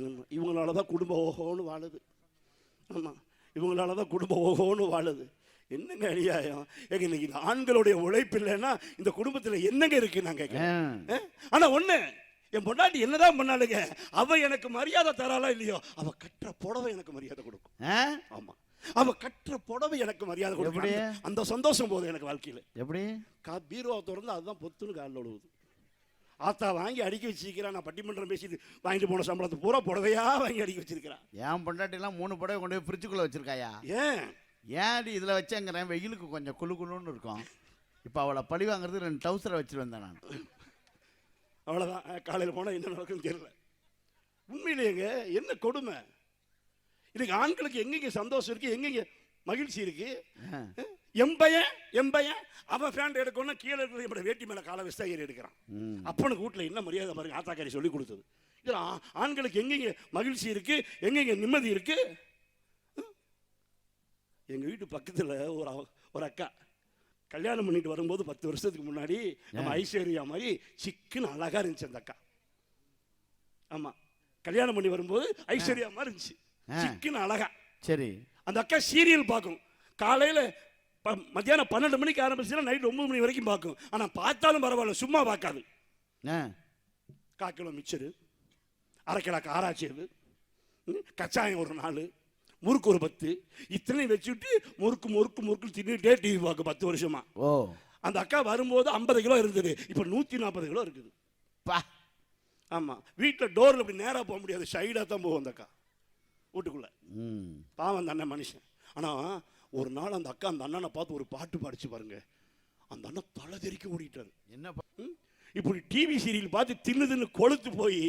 ஆமா. இவங்களால தான் குடும்பம் ஓஹோன்னு வாழுது. ஆமாம் இவங்களால தான் குடும்பம் ஓஹோன்னு வாழுது. என்னங்க அநியாயம்? ஏங்க இன்னைக்கு இந்த ஆண்களுடைய உழைப்பு இல்லைன்னா இந்த குடும்பத்தில் என்னங்க இருக்கு நான் கேட்குறேன் ஆ. ஆனா ஒண்ணு என் பொண்டாட்டி என்னதான் பண்ணாலுங்க அவ எனக்கு மரியாதை தராளா இல்லையோ? அவ கட்டுற புடவை எனக்கு மரியாதை கொடுக்கும்? ஆமா. அவ கட்டுற புடவை எனக்கு மரியாதை கொடுக்கும்? அந்த- சந்தோஷம் போதும் எனக்கு வாழ்க்கையில. எப்படி? கா பீரோவை திறந்து அதுதான் பொத்துன்னு காலில் விழுவுது ஆத்தா வாங்கி அடுக்கி வச்சிருக்கிறான் நான் பட்டிமன்றம் பேசிட்டு வாங்கிட்டு போன சம்பளத்தை பூரா புடவையா வாங்கி அடுக்கி வச்சிருக்கிறான் என் பொண்டாட்டிலாம் மூணு புடவை கொண்டு போய் ஃப்ரிட்ஜுக்குள்ளே வச்சிருக்காயா? ஏன்? ஏன்டி இதில் வச்சேங்கிறேன்? வெயிலுக்கு கொஞ்சம் குளு குளுன்னு இருக்கும். இப்போ அவளை பழி வாங்குறது ரெண்டு டவுசரை வச்சுட்டு வந்தேன் நான். அவ்வளோதான் காலையில் போனால் என்ன நடக்குன்னு தெரியல. உண்மையிலேங்க என்ன கொடுமை? இன்னைக்கு ஆண்களுக்கு எங்கெங்க சந்தோஷம் இருக்கு எங்கெங்க மகிழ்ச்சி இருக்கு? ஆ. என் பையன் என் பையன் அவன் ஃபேண்ட் எடுக்கணும்னா கீழே இருக்கிற இப்படி வேட்டி மேலே காலை ஏறி எடுக்கிறான். அப்பனுக்கு வீட்டில் என்ன மரியாதை பாருங்க ஆத்தாக்காரி சொல்லி கொடுத்தது. இதில் ஆண்களுக்கு எங்கெங்க மகிழ்ச்சி இருக்கு எங்கெங்க நிம்மதி இருக்கு? எங்கள் வீட்டு பக்கத்தில் ஒரு ஒரு அக்கா கல்யாணம் பண்ணிட்டு வரும்போது பத்து வருஷத்துக்கு முன்னாடி நம்ம ஐஸ்வர்யா மாதிரி சிக்குன்னு அழகா இருந்துச்சு அந்த அக்கா. ஆமா கல்யாணம் பண்ணி வரும்போது ஐஸ்வர்யா மாதிரி இருந்துச்சு. ஆ. சிக்குன்னு அழகா. சரி. அந்த அக்கா சீரியல் பார்க்கும். காலையில மத்தியானம் பன்னெண்டு மணிக்கு ஆரம்பிச்சுன்னா நைட் ஒன்பது மணி வரைக்கும் பார்க்கும். ஆனா பார்த்தாலும் பரவாயில்ல சும்மா பார்க்காது. ஆ. கால் மிச்சரு அரை கிலோ காராச்சேவு கச்சாயம் ஒரு நாலு முறுக்கு ஒரு பத்து இத்தனையும் வச்சுட்டு முறுக்கு முறுக்கு முறுக்கு தின்னுட்டே டிவி பார்க்கும் பத்து வருஷமா. ஓ. அந்த அக்கா வரும்போது ஐம்பது கிலோ இருந்தது இப்போ நூற்றி நாற்பது கிலோ இருக்குது. பா. ஆமாம் வீட்டில் டோரில் இப்படி நேராக போக முடியாது ஷைடாக தான் போகும் அந்த அக்கா. வீட்டுக்குள்ளே. பாவம் அண்ணன் மனுஷன். ஆனால் ஒரு நாள் அந்த அக்கா அந்த அண்ணனை பார்த்து ஒரு பாட்டு பாடிச்சு பாருங்க. அந்த அண்ணன் தலை தெறிக்க ஓடிட்டாரு. என்ன? இப்படி டிவி சீரியல் பார்த்து தின்னு தின்னு கொழுத்து போய்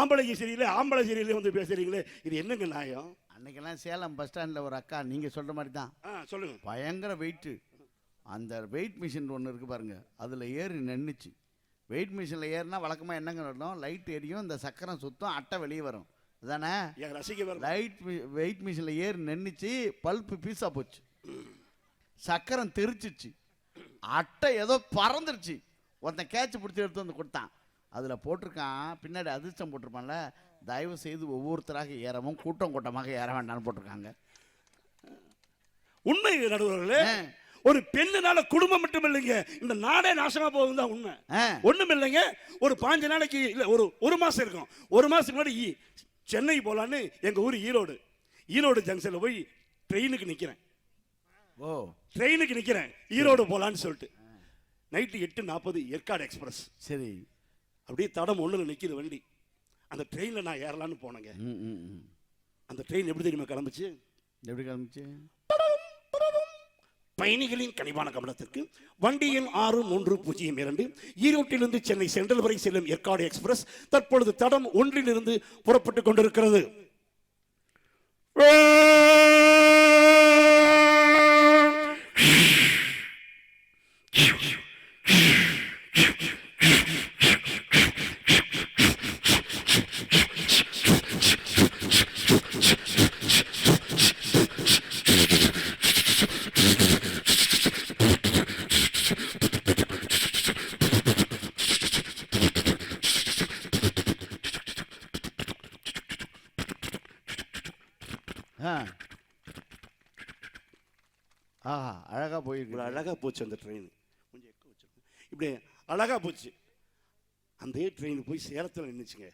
ஆம்பளை சீரியல் ஆம்பளை சீரியல் வந்து பேசுறீங்களே இது என்னங்க நியாயம்? அன்னைக்கெல்லாம் சேலம் பஸ் ஸ்டாண்டில் ஒரு அக்கா நீங்கள் சொல்கிற மாதிரி தான். சொல்லுங்க. பயங்கர வெயிட்டு அந்த வெயிட் மிஷின் ஒன்று இருக்குது பாருங்க அதில் ஏறி நின்றுச்சு வெயிட் மிஷினில் ஏறினா வழக்கமாக என்னங்க நடக்கும்? லைட் எரியும் இந்த சக்கரம் சுத்தம் அட்டை வெளியே வரும். அதானே? என் ரசிக்க லைட் வெயிட் மிஷினில் ஏறி நின்றுச்சு பல்ப்பு பீஸாக போச்சு. சக்கரம் தெரிச்சிச்சு அட்டை ஏதோ பறந்துருச்சு. ஒருத்தன் கேட்ச் பிடிச்சி எடுத்து வந்து கொடுத்தான். அதில் போட்டிருக்கான். பின்னாடி அதிர்ஷ்டம் போட்டிருப்பான்ல. தயவு செய்து ஒவ்வொருத்தராக ஏறவும் கூட்டம் கூட்டமாக ஏற வேண்டாம்னு போட்டிருக்காங்க. உண்மை நடுவர்களே. ஒரு பெண்ணுனால குடும்பம் மட்டும் இல்லைங்க. இந்த நாடே நாசமா போகும் தான் உண்மை. ஒண்ணும் இல்லைங்க ஒரு பாஞ்சு நாளைக்கு இல்ல ஒரு ஒரு மாசம் இருக்கும். ஒரு மாசத்துக்கு முன்னாடி சென்னை போலான்னு எங்க ஊர் ஈரோடு. ஈரோடு ஜங்ஷன்ல போய் ட்ரெயினுக்கு நிக்கிறேன். ஓ. ட்ரெயினுக்கு நிக்கிறேன். ஈரோடு போலான்னு சொல்லிட்டு. நைட்டு எட்டு நாற்பது ஏற்காடு எக்ஸ்பிரஸ் சரி. அப்படியே தடம் ஒண்ணுல நிக்குது வண்டி. அந்த ட்ரெயினில் நான் ஏறலான்னு போனேங்க. அந்த ட்ரெயின் எப்படி தெரியுமா கிளம்புச்சு? எப்படி கிளம்பிச்சு? பயணிகளின் கனிவான கவனத்திற்கு வண்டி எண் ஆறு மூன்று பூஜ்ஜியம் இரண்டு ஈரோட்டிலிருந்து சென்னை சென்ட்ரல் வரை செல்லும் ஏற்காடு எக்ஸ்பிரஸ் தற்பொழுது தடம் ஒன்றிலிருந்து புறப்பட்டுக் கொண்டிருக்கிறது. ஆ. ஆஹா அழகாக போயிருக்கு. அழகா போச்சு அந்த ட்ரெயின் கொஞ்சம் எக்க வச்சிருக்கோம் இப்படி அழகா போச்சு. அந்த ட்ரெயின் போய் சேலத்தில் நின்றுச்சுங்க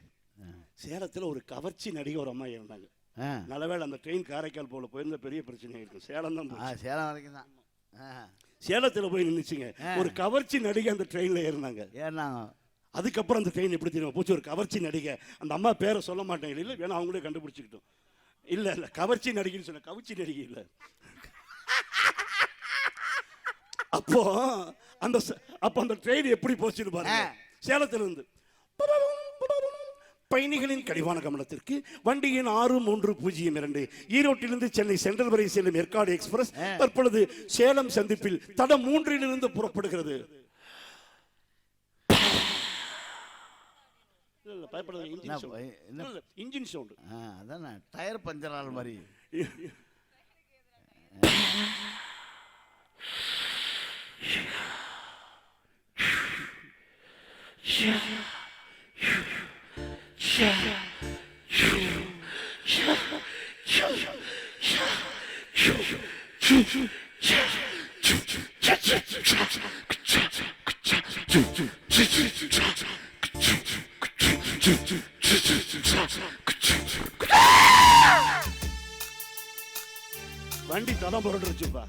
சேலத்தில் ஒரு கவர்ச்சி நடிகை ஒரு அம்மா இருந்தாங்க. நல்லவேளை அந்த ட்ரெயின் காரைக்கால் போல போயிருந்த பெரிய பிரச்சனை இருக்கும் சேலம் தான் சேலம் வரைக்கும் தான். சேலத்தில் போய் நின்றுச்சுங்க ஒரு கவர்ச்சி நடிகை அந்த ட்ரெயினில் ஏறினாங்க. ஏறினாங்க. அதுக்கப்புறம் அந்த ட்ரெயின் எப்படி தெரியுமா போச்சு? ஒரு கவர்ச்சி நடிகை. அந்த அம்மா பேரை சொல்ல மாட்டேன். இல்லை வேணா அவங்களே கண்டுபிடிச்சிக்கிட்டோம். இல்லை இல்லை கவர்ச்சி நடிகைன்னு சொன்ன கவர்ச்சி நடிகை இல்லை. அப்போ அந்த அப்போ அந்த ட்ரெயின் எப்படி போச்சுன்னு பாருங்க. சேலத்துல இருந்து பயணிகளின் கடிவான கவனத்திற்கு வண்டியின் ஆறு மூன்று பூஜ்ஜியம் இரண்டு ஈரோட்டிலிருந்து சென்னை சென்ட்ரல் வரை செல்லும் ஏற்காடு எக்ஸ்பிரஸ் தற்பொழுது சேலம் சந்திப்பில் தடம் மூன்றிலிருந்து புறப்படுகிறது. இல்ல, இல்ல, பயப்படாத என்ன இன்ஜின் சவுண்ட் பய- என்ன இல்ல, இன்ஜின் சவுண்டு ஆ அதானே டயர் பஞ்சர் ஆள் மாதிரி வண்டி தடம் புரட்டுருச்சுப்பா.